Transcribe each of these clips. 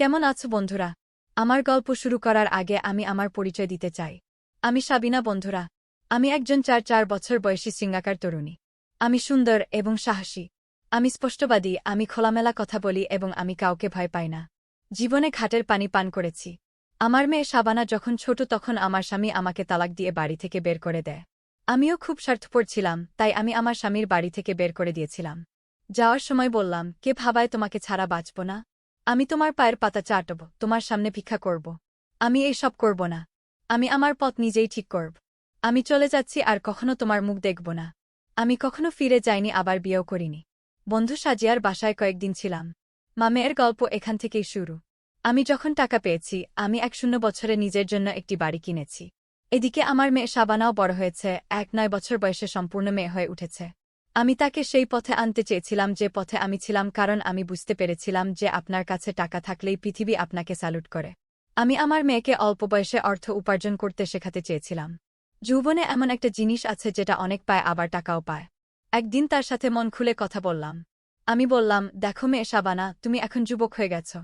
কেমন আছো বন্ধুরা? আমার গল্প শুরু করার আগে আমি আমার পরিচয় দিতে চাই। আমি সাবিনা বন্ধুরা। আমি একজন চার চার বছর বয়সী শৃঙ্গাকার তরুণী। আমি সুন্দর এবং সাহসী। আমি স্পষ্টবাদী, আমি খোলামেলা কথা বলি এবং আমি কাউকে ভয় পাই না। জীবনে ঘাটের পানি পান করেছি। আমার মেয়ে সাবানা যখন ছোট তখন আমার স্বামী আমাকে তালাক দিয়ে বাড়ি থেকে বের করে দেয়। আমিও খুব স্বার্থপর ছিলাম, তাই আমি আমার স্বামীর বাড়ি থেকে বের করে দিয়েছিলাম। যাওয়ার সময় বললাম, কে ভাবায় তোমাকে ছাড়া বাঁচব না? আমি তোমার পায়ের পাতা চাটব, তোমার সামনে ভিক্ষা করব। আমি এই সব করব না। আমি আমার পথ নিজেই ঠিক করব। আমি চলে যাচ্ছি আর কখনো তোমার মুখ দেখব না। আমি কখনো ফিরে যাইনি, আবার বিয়েও করিনি। বন্ধু সাজিয়ার বাসায় কয়েকদিন ছিলাম। মামের গল্প এখান থেকেই শুরু। আমি যখন টাকা পেয়েছি, আমি এক শূন্য বছরে নিজের জন্য একটি বাড়ি কিনেছি। এদিকে আমার মেয়ে সাবানাও বড় হয়েছে, এক নয় বছর বয়সে সম্পূর্ণ মেয়ে হয়ে উঠেছে। আমি তাকে সেই পথে আনতে চেয়েছিলাম যে পথে আমি ছিলাম কারণ আমি বুঝতে পেরেছিলাম যে আপনার কাছে টাকা থাকলেই পৃথিবী আপনাকে স্যালুট করে। আমি আমার মেয়েকে অল্প বয়সে অর্থ উপার্জন করতে শেখাতে চেয়েছিলাম। যৌবনে এমন একটা জিনিস আছে যেটা অনেক পায়, আবার টাকাও পায়। একদিন তার সাথে মন খুলে কথা বললাম। আমি বললাম, দেখো মেয়ে সাবানা তুমি এখন যুবক হয়ে গেছ।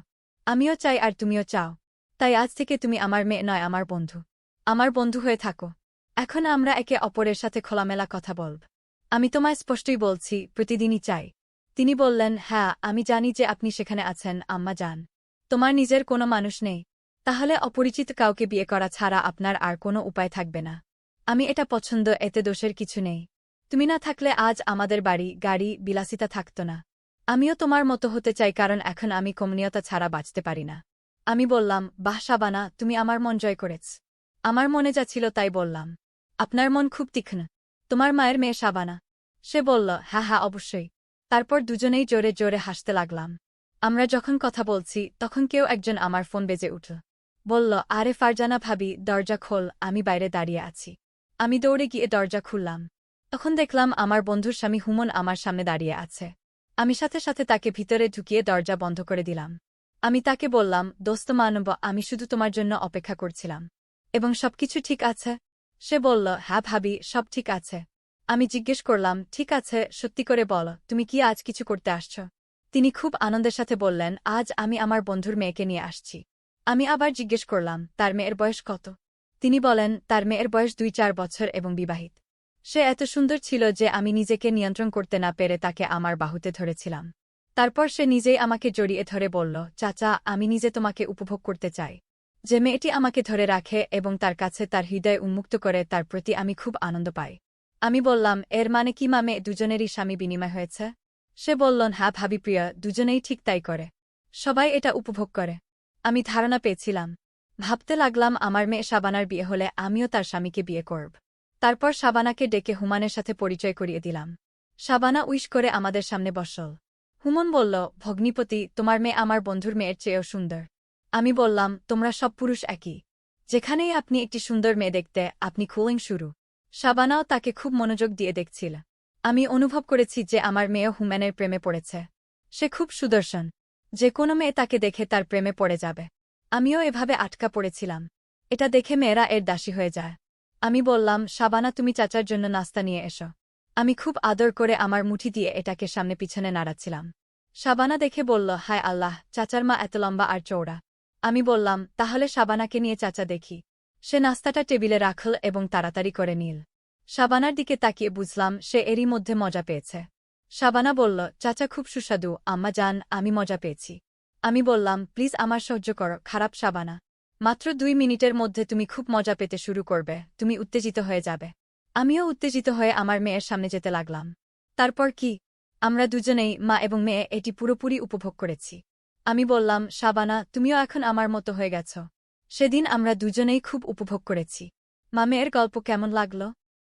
আমিও চাই আর তুমিও চাও। তাই আজ থেকে তুমি আমার মেয়ে নয়, আমার বন্ধু। আমার বন্ধু হয়ে থাকো। এখন আমরা একে অপরের সাথে খোলামেলা কথা বলব। আমি তোমায় স্পষ্টই বলছি, প্রতিদিনই চাই। তিনি বললেন হ্যাঁ আমি জানি যে আপনি সেখানে আছেন, আম্মা যান। তোমার নিজের কোনো মানুষ নেই। তাহলে অপরিচিত কাউকে বিয়ে করা ছাড়া আপনার আর কোনো উপায় থাকবে না। আমি এটা পছন্দ, এতে দোষের কিছু নেই। তুমি না থাকলে আজ আমাদের বাড়ি, গাড়ি, বিলাসিতা থাকত না। আমিও তোমার মতো হতে চাই, কারণ এখন আমি কমনীয়তা ছাড়া বাঁচতে পারি না। আমি বললাম, বাহ, সাবানা, তুমি আমার মন জয় করেছ। আমার মনে যা ছিল তাই বললাম। আপনার মন খুব তীক্ষ্ণ। তোমার মায়ের মেয়ে সাবানা। সে বলল হ্যাঁ হ্যাঁ অবশ্যই। তারপর দুজনেই জোরে জোরে হাসতে লাগলাম। আমরা যখন কথা বলছি, তখন কেউ একজন আমার ফোন বেজে উঠল। বলল, আরে ফারজানা ভাবি, দরজা খোল, আমি বাইরে দাঁড়িয়ে আছি। আমি দৌড়ে গিয়ে দরজা খুললাম। তখন দেখলাম আমার বন্ধুর স্বামী হুমন আমার সামনে দাঁড়িয়ে আছে। আমি সাথে সাথে তাকে ভিতরে ঢুকিয়ে দরজা বন্ধ করে দিলাম। আমি তাকে বললাম, দোস্ত মানব, আমি শুধু তোমার জন্য অপেক্ষা করছিলাম। এবং সবকিছু ঠিক আছে? সে বলল হ্যাঁ ভাবি, সব ঠিক আছে। আমি জিজ্ঞেস করলাম, ঠিক আছে, সত্যি করে বল, তুমি কি আজ কিছু করতে আসছ? তিনি খুব আনন্দের সাথে বললেন, আজ আমি আমার বন্ধুর মেয়েকে নিয়ে আসছি। আমি আবার জিজ্ঞেস করলাম, তার মেয়ের বয়স কত? তিনি বলেন, তার মেয়ের বয়স দুই চার বছর এবং বিবাহিত। সে এত সুন্দর ছিল যে আমি নিজেকে নিয়ন্ত্রণ করতে না পেরে তাকে আমার বাহুতে ধরেছিলাম। তারপর সে নিজেই আমাকে জড়িয়ে ধরে বলল, চাচা, আমি নিজে তোমাকে উপভোগ করতে চাই। যে মেয়েটি আমাকে ধরে রাখে এবং তার কাছে তার হৃদয় উন্মুক্ত করে, তার প্রতি আমি খুব আনন্দ পাই। আমি বললাম, এর মানে কি মামে দুজনেরই স্বামী বিনিময় হয়েছে? সে বললন হ্যাঁ ভাবি প্রিয়া, দুজনেই ঠিক তাই করে। সবাই এটা উপভোগ করে। আমি ধারণা পেয়েছিলাম। ভাবতে লাগলাম আমার মেয়ে সাবানার বিয়ে হলে আমিও তার স্বামীকে বিয়ে করব। তারপর সাবানাকে ডেকে হুমানের সাথে পরিচয় করিয়ে দিলাম। সাবানা উইশ করে আমাদের সামনে বসল। হুমন বলল, ভগ্নিপতি, তোমার মেয়ে আমার বন্ধুর মেয়ের চেয়েও সুন্দর। আমি বললাম, তোমরা সব পুরুষ একই। যেখানেই আপনি একটি সুন্দর মেয়ে দেখতে, আপনি খুলিং শুরু। সাবানাও তাকে খুব মনোযোগ দিয়ে দেখছিল। আমি অনুভব করেছি যে আমার মেয়েও হুম্যানের প্রেমে পড়েছে। সে খুব সুদর্শন। যে কোনো মেয়ে তাকে দেখে তার প্রেমে পড়ে যাবে। আমিও এভাবে আটকা পড়েছিলাম। এটা দেখে মেয়েরা এর দাসী হয়ে যায়। আমি বললাম, শাবানা, তুমি চাচার জন্য নাস্তা নিয়ে এসো। আমি খুব আদর করে আমার মুঠি দিয়ে এটাকে সামনে পিছনে নাড়াচ্ছিলাম। শাবানা দেখে বলল, হায় আল্লাহ, চাচার মা এত লম্বা আর চৌড়া আমি বললাম, তাহলে শাবানাকে নিয়ে চাচা দেখি। সে নাস্তাটা টেবিলে রাখল এবং তাড়াতাড়ি করে নিল। সাবানার দিকে তাকিয়ে বুঝলাম সে এরই মধ্যে মজা পেয়েছে। সাবানা বলল, চাচা খুব সুস্বাদু। আম্মা যান, আমি মজা পেয়েছি। আমি বললাম, প্লিজ আমার সহ্য কর, খারাপ সাবানা। মাত্র দুই মিনিটের মধ্যে তুমি খুব মজা পেতে শুরু করবে, তুমি উত্তেজিত হয়ে যাবে। আমিও উত্তেজিত হয়ে আমার মেয়ের সামনে যেতে লাগলাম। তারপর কি? আমরা দুজনেই, মা এবং মেয়ে, এটি পুরোপুরি উপভোগ করেছি। আমি বললাম, সাবানা, তুমিও এখন আমার মতো হয়ে গেছ। সেদিন আমরা দুজনেই খুব উপভোগ করেছি। মামের গল্প কেমন লাগল?